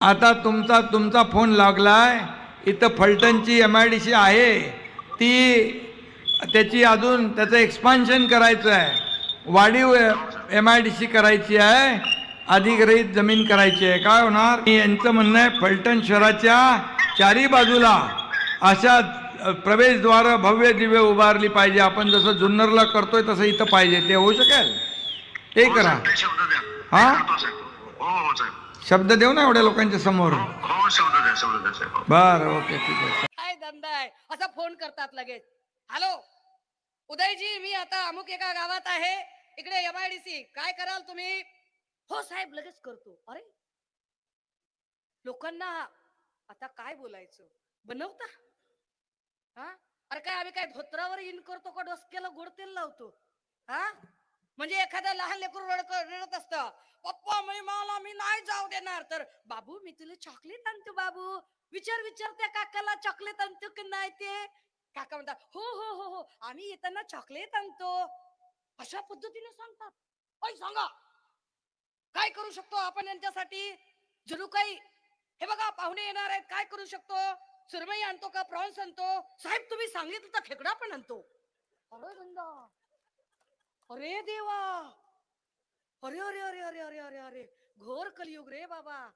आता तुमचा तुमचा फोन लागलाय. इथं फलटणची एम आय डी सी आहे. ती त्याची अजून त्याचं एक्सपान्शन करायचं आहे वाढीव एम आय डी सी करायची आहे. अधिग्रहित जमीन करायची आहे. काय होणार? यांचं म्हणणं आहे फलटण शहराच्या चारी बाजूला अशा प्रवेशद्वार भव्य दिव्य उभारली पाहिजे. आपण जसं जुन्नरला करतोय तसं इथं पाहिजे. ते होऊ शकेल? ते हो, करा ते शब्द द्या. हा? हो हो शब्द देऊ ना एवढ्या लोकांच्या समोर. हो शब्द द्या शब्द द्या साहेब. बरं ओके ठीक आहे. काय धंदा आहे. असा फोन करतात लगेच. हॅलो उदयजी मी आता अमुक एका गावात आहे. इकडे एमआयडीसी काय कराल तुम्ही? हो साहेब लगेच करतो. अरे लोकांना आता काय बोलायचं? बनवता? हा? अरे काय आम्ही काय धोत्रावर इन करतो का? डोसक्याला गोड तेल लावतो. हा? म्हणजे एखादं लहान लेकरू रडक रडत असत. पप्पा मी मला मी नाही जाऊ देणार. तर बाबू मी तुला चॉकलेट आणतो बाबू. विचार विचार त्या काकाला चॉकलेट आणतो की नाही ते? काका म्हणतात हो हो हो हो. आम्ही येताना चॉकलेट आणतो. अशा पद्धतीने सांगतात. ऐ सांगा. काय करू शकतो आपण यांच्यासाठी? जणू काही हे बघा पाहुणे येणार आहेत. काय करू शकतो? सुरमई आणतो का? प्रॉन्स आणतो? साहेब तुम्ही सांगितलं तर खेकडा पण आणतो. अरे गंगा. अरे देवा. अरे अरे अरे अरे अरे अरे अरे घोर कलियुग रे बाबा.